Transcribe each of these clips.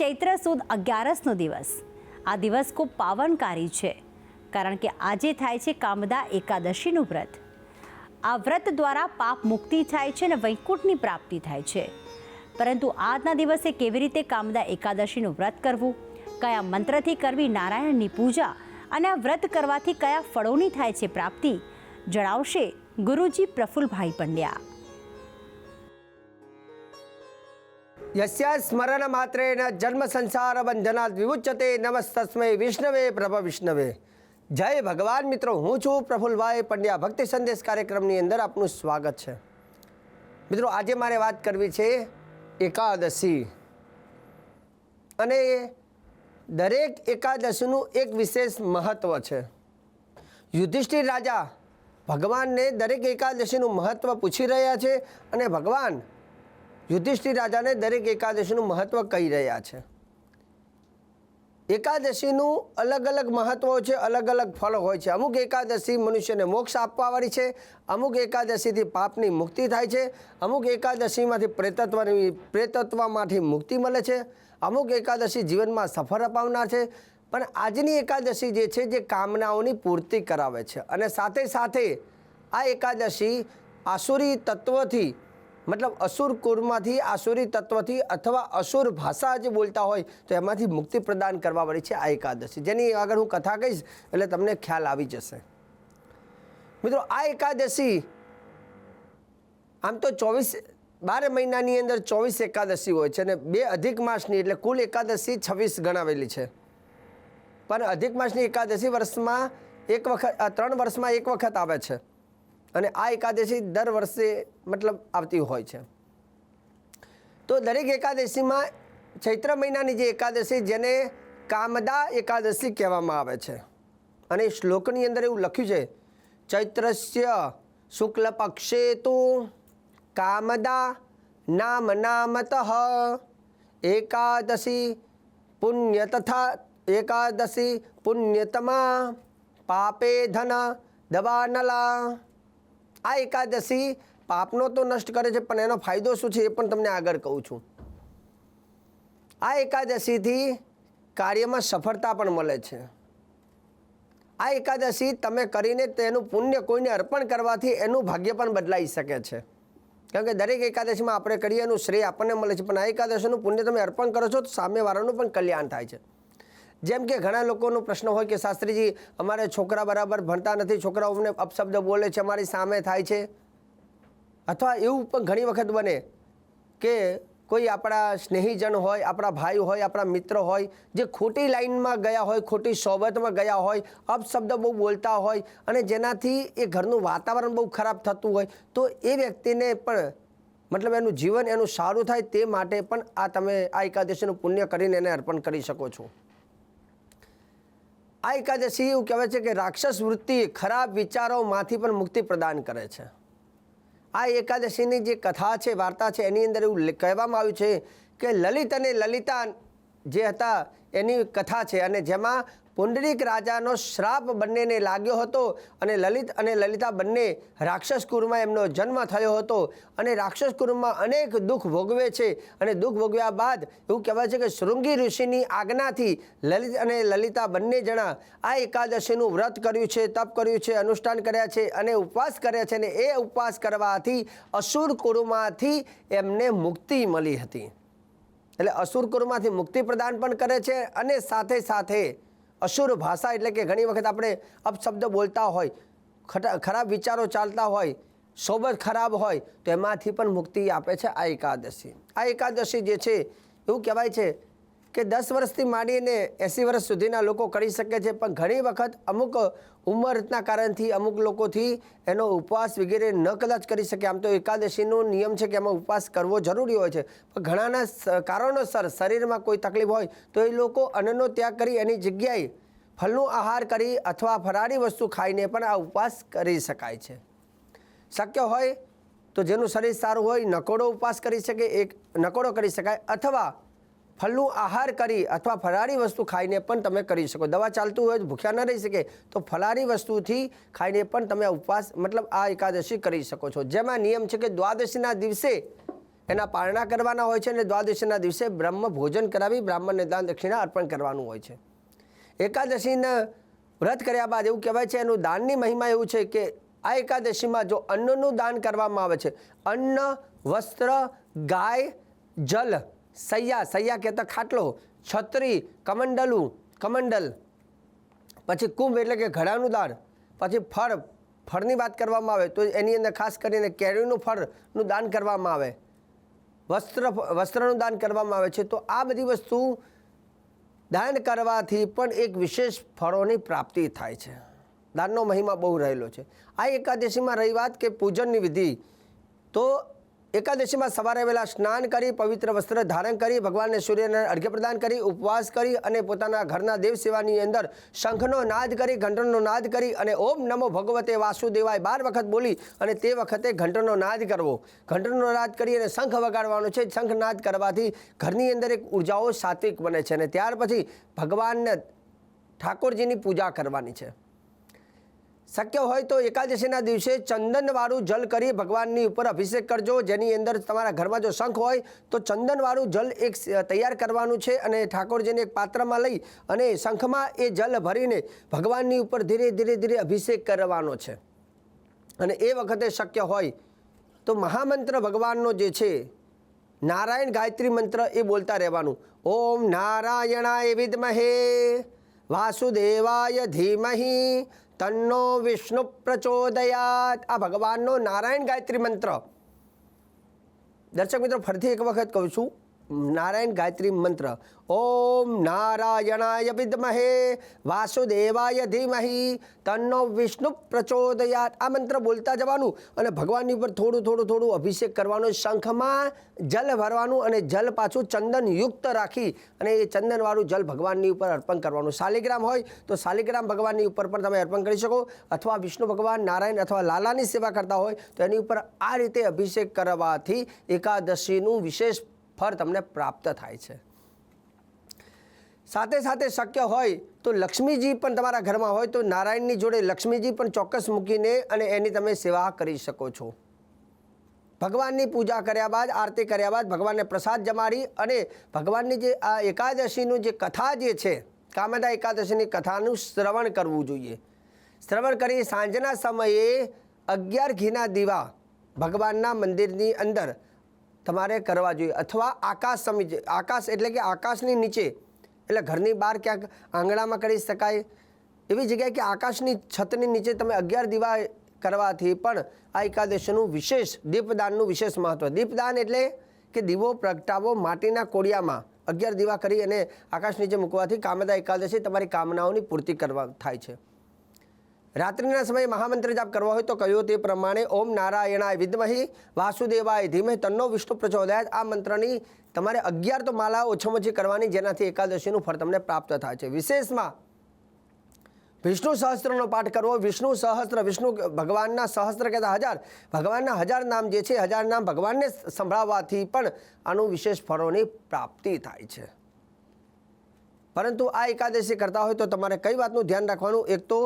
ચૈત્ર સુદ અગિયારસનો દિવસ. આ દિવસ ખૂબ પાવનકારી છે, કારણ કે આજે થાય છે કામદા એકાદશીનું વ્રત. આ વ્રત દ્વારા પાપ મુક્તિ થાય છે અને વૈકુંઠની પ્રાપ્તિ થાય છે. પરંતુ આજના દિવસે કેવી રીતે કામદા એકાદશીનું વ્રત કરવું? કયા મંત્રથી કરવી નારાયણની પૂજા? અને આ વ્રત કરવાથી કયા ફળોની થાય છે પ્રાપ્તિ? જણાવશે ગુરુજી પ્રફુલભાઈ પંડ્યા. યસ્યા સ્મરણ માત્રેન જન્મ સંસાર બંધનાત વિમુચ્યતે નમસ્તસ્મય વિષ્ણવે પ્રભ વિષ્ણવે જય ભગવાન મિત્રો હું છું પ્રફુલભાઈ પંડ્યા ભક્તિ સંદેશ કાર્યક્રમની અંદર આપનું સ્વાગત છે મિત્રો આજે મારે વાત કરવી છે એકાદશી અને દરેક એકાદશીનું એક વિશેષ મહત્ત્વ છે યુધિષ્ઠિર રાજા ભગવાનને દરેક એકાદશીનું મહત્ત્વ પૂછી રહ્યા છે અને ભગવાન યુધિષ્ઠિર રાજાને દરેક એકાદશીનું મહત્ત્વ કહી રહ્યા છે. એકાદશીનું અલગ અલગ મહત્વ છે, અલગ અલગ ફળ હોય છે. અમુક એકાદશી મનુષ્યને મોક્ષ આપવાવાળી છે, અમુક એકાદશીથી પાપની મુક્તિ થાય છે, અમુક એકાદશીમાંથી પ્રેતત્વની, પ્રેતત્વમાંથી મુક્તિ મળે છે, અમુક એકાદશી જીવનમાં સફળ અપાવનાર છે. પણ આજની એકાદશી જે છે, જે કામનાઓની પૂર્તિ કરાવે છે. અને સાથે સાથે આ એકાદશી આસુરી તત્વથી મતલબ અસુર કુરમાંથી આસુરી તત્વથી અથવા અસુર ભાષા જે બોલતા હોય, તો એમાંથી મુક્તિ પ્રદાન કરવાવાળી છે આ એકાદશી. જેની આગળ હું કથા કહીશ, એટલે તમને ખ્યાલ આવી જશે. મિત્રો, આ એકાદશી, આમ તો ચોવીસ, બાર મહિનાની અંદર ચોવીસ એકાદશી હોય છે અને બે અધિક માસની, એટલે કુલ એકાદશી છવ્વીસ ગણાવેલી છે. પણ અધિક માસની એકાદશી વર્ષમાં એક વખત ત્રણ વર્ષમાં એક વખત આવે છે. અને આ એકાદશી દર વર્ષે મતલબ આવતી હોય છે. તો દરેક એકાદશીમાં ચૈત્ર મહિનાની જે એકાદશી જેને કામદા એકાદશી કહેવામાં આવે છે. અને શ્લોકની અંદર એવું લખ્યું છે, ચૈત્રસ્ય શુક્લ પક્ષે તો કામદા નામ નામત એકાદશી પુણ્ય તથા એકાદશી પુણ્યતમા પાપે ધન દવાનલા આ એકાદશી પાપનો તો નષ્ટ કરે છે, પણ એનો ફાયદો શું છે એ પણ તમને આગળ કહું છું. આ એકાદશીથી કાર્યમાં સફળતા પણ મળે છે. આ એકાદશી તમે કરીને તેનું પુણ્ય કોઈને અર્પણ કરવાથી એનું ભાગ્ય પણ બદલાઈ શકે છે. કારણ કે દરેક એકાદશીમાં આપણે કરીએ એનું શ્રેય આપણને મળે છે, પણ આ એકાદશીનું પુણ્ય તમે અર્પણ કરો છો તો સામેવાળાનું પણ કલ્યાણ થાય છે. જેમ કે ઘણા લોકોનો પ્રશ્ન હોય કે શાસ્ત્રીજી, અમારે છોકરા બરાબર ભણતા નથી છોકરાઓ અમને અપશબ્દ બોલે છે, અમારી સામે થાય છે? અથવા એવું પણ ઘણી વખત બને કે કોઈ આપણા સ્નેહીજન હોય, આપણા ભાઈ હોય, આપણા મિત્ર હોય, જે ખોટી લાઈનમાં ગયા હોય, ખોટી સોબતમાં ગયા હોય, અપશબ્દ બહુ બોલતા હોય અને જેનાથી એ ઘરનું વાતાવરણ બહુ ખરાબ થતું હોય, તો એ વ્યક્તિને પણ મતલબ એનું જીવન એનું સારું થાય તે માટે પણ આ તમે આ એકાદશીનું પુણ્ય કરીને એને અર્પણ કરી શકો છો. આ એકાદશી એવું કહેવાય છે કે રાક્ષસ વૃત્તિ ખરાબ વિચારોમાંથી પણ મુક્તિ પ્રદાન કરે છે. આ એકાદશીની જે કથા છે, વાર્તા છે, એની અંદર એવું કહેવામાં આવ્યું છે કે લલિત અને લલિતા જે હતા એની કથા છે. અને જેમાં પુંડરીક રાજાનો શ્રાપ બંનેને લાગ્યો હતો અને લલિત અને લલિતા બંને રાક્ષસ કુળમાં એમનો જન્મ થયો હતો. અને રાક્ષસ કુળમાં અનેક દુઃખ ભોગવે છે. અને દુઃખ ભોગવ્યા બાદ એવું કહેવાય છે કે શૃંગી ઋષિની આજ્ઞાથી લલિત અને લલિતા બંને જણા આ એકાદશીનું વ્રત કર્યું છે, તપ કર્યું છે, અનુષ્ઠાન કર્યા છે અને ઉપવાસ કર્યા છે. અને એ ઉપવાસ કરવાથી અસુર કુળમાંથી એમને મુક્તિ મળી હતી. એટલે અસુર કુરમાંથી મુક્તિ પ્રદાન પણ કરે છે અને સાથે સાથે અસુર ભાષા એટલે કે ઘણી વખત આપણે અપશબ્દ બોલતા હોય ખરાબ વિચારો ચાલતા હોય, સોબત ખરાબ હોય, તો એમાંથી પણ મુક્તિ આપે છે આ એકાદશી. આ એકાદશી જે છે, એવું કહેવાય છે કે દસ વર્ષથી માંડીને એંસી વર્ષ સુધીના લોકો કરી શકે છે, પણ ઘણી વખત અમુક ઉંમરના કારણથી અમુક લોકોથી એનો ઉપવાસ વગેરે ન કદાચ કરી શકે. આમ તો એકાદશીનો નિયમ છે કે એમાં ઉપવાસ કરવો જરૂરી હોય છે. પણ ઘણાના કારણોસર શરીરમાં કોઈ તકલીફ હોય તો એ લોકો અન્નનો ત્યાગ કરી એની જગ્યાએ ફલનું આહાર કરી અથવા ફરાળી વસ્તુ ખાઈને પણ આ ઉપવાસ કરી શકાય છે. શક્ય હોય તો જેનું શરીર સારું હોય, નકોડો ઉપવાસ કરી શકે, એક, નકોડો કરી શકાય, અથવા ફળનું આહાર કરી અથવા ફરાળી વસ્તુ ખાઈને પણ તમે કરી શકો. દવા ચાલતું હોય તો ભૂખ્યા ન રહી શકે, તો ફલારી વસ્તુથી ખાઈને પણ તમે ઉપવાસ, મતલબ આ એકાદશી કરી શકો છો. જેમાં નિયમ છે કે દ્વાદશીના દિવસે એના પારણા કરવાના હોય છે અને દ્વાદશીના દિવસે બ્રહ્મ ભોજન કરાવી બ્રાહ્મણને દાન દક્ષિણા અર્પણ કરવાનું હોય છે. એકાદશીના વ્રત કર્યા બાદ એવું કહેવાય છે, એનું દાનની મહિમા એવું છે કે આ એકાદશીમાં જો અન્નનું દાન કરવામાં આવે છે, અન્ન, વસ્ત્ર, ગાય, જલ સૈયા સૈયા કહેતા ખાટલો, છત્રી, કમંડલું, કમંડલ. પછી કુંભ એટલે કે ઘડાનું દાન પછી ફળ, ફળની વાત કરવામાં આવે તો એની અંદર ખાસ કરીને કેરીનું ફળનું દાન કરવામાં આવે. વસ્ત્ર, વસ્ત્રનું દાન કરવામાં આવે છે. તો આ બધી વસ્તુ દાન કરવાથી પણ એક વિશેષ ફળોની પ્રાપ્તિ થાય છે. દાનનો મહિમા બહુ રહેલો છે. આ એકાદશીમાં રહી વાત કે પૂજનની વિધિ, તો એકાદશીમાં સવારે વહેલા સ્નાન કરી, પવિત્ર વસ્ત્ર ધારણ કરી, ભગવાનને સૂર્યને અર્ઘ્ય પ્રદાન કરી, ઉપવાસ કરી અને પોતાના ઘરના દેવ સેવાની અંદર શંખનો નાદ કરી ઘંટનો નાદ કરી અને ઓમ નમો ભગવતે વાસુદેવાય બાર વખત બોલી અને તે વખતે ઘંટનો નાદ કરવો. ઘંટનો નાદ કરી અને શંખ વગાડવાનો છે. શંખ નાદ કરવાથી ઘરની અંદર એક ઉર્જાઓ સાત્વિક બને છે અને ત્યાર પછી ભગવાનને ઠાકોરજીની પૂજા કરવાની છે. શક્ય હોય તો એકાદશીના દિવસે ચંદનવાળું જલ કરી ભગવાનની ઉપર અભિષેક કરજો. જેની અંદર તમારા ઘરમાં જો શંખ હોય, તો ચંદનવાળું જલ એક તૈયાર કરવાનું છે અને ઠાકોરજીને એક પાત્રમાં લઈ અને શંખમાં એ જલ ભરીને ભગવાનની ઉપર ધીરે ધીરે ધીરે અભિષેક કરવાનો છે. અને એ વખતે શક્ય હોય તો મહામંત્ર ભગવાનનો જે છે, નારાયણ ગાયત્રી મંત્ર એ બોલતા રહેવાનું. ઓમ નારાયણાય વિદ્મહે, વાસુદેવાય ધીમહી તન્નો વિષ્ણુ પ્રચોદયાત આ ભગવાનનો નારાયણ ગાયત્રી મંત્ર દર્શક મિત્રો ફરીથી એક વખત કહું છું નારાયણ ગાયત્રી મંત્ર ઓમ નારાયણાય વિદ્મહે વાસુદેવાય ધીમહી તન્નો વિષ્ણુ પ્રચોદયાત આ મંત્ર બોલતા જવાનું અને ભગવાનની ઉપર થોડું થોડું થોડું અભિષેક કરવાનો, શંખમાં જલ ભરવાનું અને જલ પાછું ચંદન યુક્ત રાખી અને એ ચંદનવાળું જલ ભગવાનની ઉપર અર્પણ કરવાનું. શાલિગ્રામ હોય તો શાલિગ્રામ ભગવાનની ઉપર પણ તમે અર્પણ કરી શકો. અથવા વિષ્ણુ ભગવાન, નારાયણ અથવા લાલાની સેવા કરતા હોય તો એની ઉપર આ રીતે અભિષેક કરવાથી એકાદશીનું વિશેષ ફળ તમને પ્રાપ્ત થાય છે. સાથે સાથે શક્ય હોય તો લક્ષ્મીજી પણ તમારા ઘરમાં હોય તો નારાયણની જોડે લક્ષ્મીજી પણ ચોક્કસ મૂકીને અને એની તમે સેવા કરી શકો છો. ભગવાનની પૂજા કર્યા બાદ, આરતી કર્યા બાદ ભગવાનને પ્રસાદ જમાડી અને ભગવાનની જે આ એકાદશીનું જે કથા જે છે, કામદા એકાદશીની કથાનું શ્રવણ કરવું જોઈએ. શ્રવણ કરી સાંજના સમયે અગિયાર ઘીના દીવા ભગવાનના મંદિરની અંદર તમારે કરવા જોઈએ. અથવા આકાશ સમી આકાશ એટલે કે આકાશની નીચે, એટલે ઘરની બહાર ક્યાંક આંગણામાં કરી શકાય. એવી જગ્યાએ કે આકાશની છતની નીચે તમે અગિયાર દીવા કરવાથી પણ આ એકાદશીનું વિશેષ, દીપદાનનું વિશેષ મહત્વ. દીપદાન એટલે કે દીવો, પ્રગટાવો માટીના કોડિયામાં અગિયાર દીવા કરી અને આકાશ નીચે મૂકવાથી કામદા એકાદશી તમારી કામનાઓની પૂર્તિ કરવા થાય છે. રાત્રિના સમયે મહામંત્ર જાપ કરવા હોય તો કહ્યું તે પ્રમાણે ઓમ નારાયણાય વિદ્મહી, વાસુદેવાય ધીમે તન્નો વિષ્ણુ પ્રચોદયાત આ મંત્રની તમારે અગિયાર તો માલા ઓછામાં ઓછી કરવાની, જેનાથી એકાદશીનું ફળ તમને પ્રાપ્ત થાય છે. વિશેષમાં વિષ્ણુ સહસ્ત્રનો પાઠ કરવો. વિષ્ણુ સહસ્ત્ર, વિષ્ણુ ભગવાનના સહસ્ત્ર કહેતા હજાર. ભગવાનના હજાર નામ જે છે, હજાર નામ ભગવાનને સંભળાવવાથી પણ આનું વિશેષ ફળોની પ્રાપ્તિ થાય છે. પરંતુ આ એકાદશી કરતા હોય તો તમારે કઈ વાતનું ધ્યાન રાખવાનું? એક તો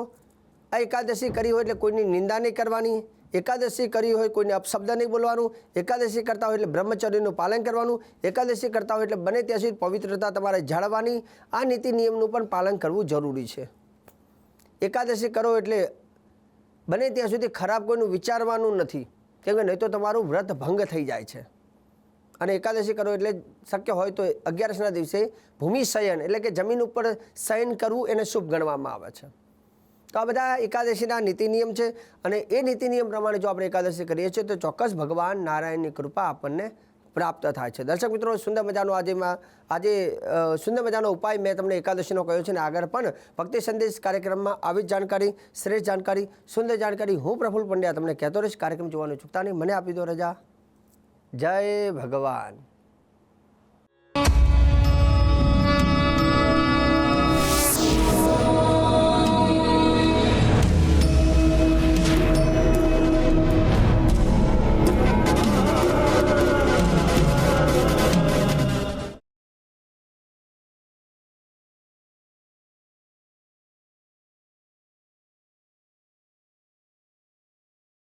આ એકાદશી કરી હોય એટલે કોઈની નિંદા નહીં કરવાની. એકાદશી કરી હોય કોઈને અપશબ્દ નહીં બોલવાનું. એકાદશી કરતા હોય એટલે બ્રહ્મચર્યનું પાલન કરવાનું. એકાદશી કરતા હોય એટલે બને ત્યાં સુધી પવિત્રતા તમારે જાળવવાની. આ નીતિ નિયમનું પણ પાલન કરવું જરૂરી છે. એકાદશી કરો એટલે બને ત્યાં સુધી ખરાબ કોઈનું વિચારવાનું નથી. કેમ કે નહીં તો તમારું વ્રત ભંગ થઈ જાય છે. અને એકાદશી કરો એટલે શક્ય હોય તો અગિયારસના દિવસે ભૂમિ શયન એટલે કે જમીન ઉપર શયન કરવું એને શુભ ગણવામાં આવે છે. તો આ બધા એકાદશીના નીતિ નિયમ છે અને એ નીતિ નિયમ પ્રમાણે જો આપણે એકાદશી કરીએ છીએ તો ચોક્કસ ભગવાન નારાયણની કૃપા આપણને પ્રાપ્ત થાય છે. દર્શક મિત્રો, સુંદર મજાનો આજે આજે સુંદર મજાનો ઉપાય મેં તમને એકાદશીનો કહ્યો છે ને, આગળ પણ ભક્તિ સંદેશ કાર્યક્રમમાં આવી જ જાણકારી, શ્રેષ્ઠ જાણકારી, સુંદર જાણકારી હું પ્રફુલ્લ પંડ્યા તમને કહેતો રહીશ. કાર્યક્રમ જોવાનું ચૂકતા નહીં. મને આપી દો રજા. જય ભગવાન.